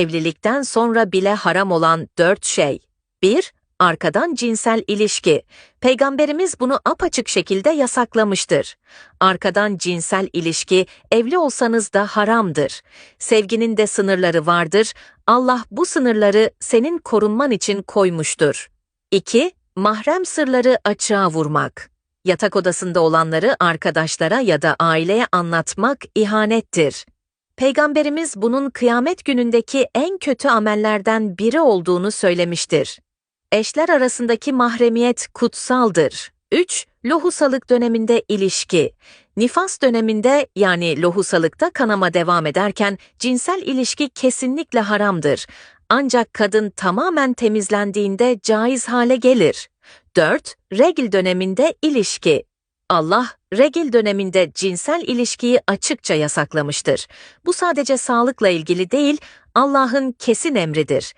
Evlilikten sonra bile haram olan dört şey. 1. Arkadan cinsel ilişki. Peygamberimiz bunu apaçık şekilde yasaklamıştır. Arkadan cinsel ilişki evli olsanız da haramdır. Sevginin de sınırları vardır. Allah bu sınırları senin korunman için koymuştur. 2. Mahrem sırları açığa vurmak. Yatak odasında olanları arkadaşlara ya da aileye anlatmak ihanettir. Peygamberimiz bunun kıyamet günündeki en kötü amellerden biri olduğunu söylemiştir. Eşler arasındaki mahremiyet kutsaldır. 3. Lohusalık döneminde ilişki. Nifas döneminde yani lohusalıkta kanama devam ederken cinsel ilişki kesinlikle haramdır. Ancak kadın tamamen temizlendiğinde caiz hale gelir. 4. Regil döneminde ilişki. Allah, regil döneminde cinsel ilişkiyi açıkça yasaklamıştır. Bu sadece sağlıkla ilgili değil, Allah'ın kesin emridir.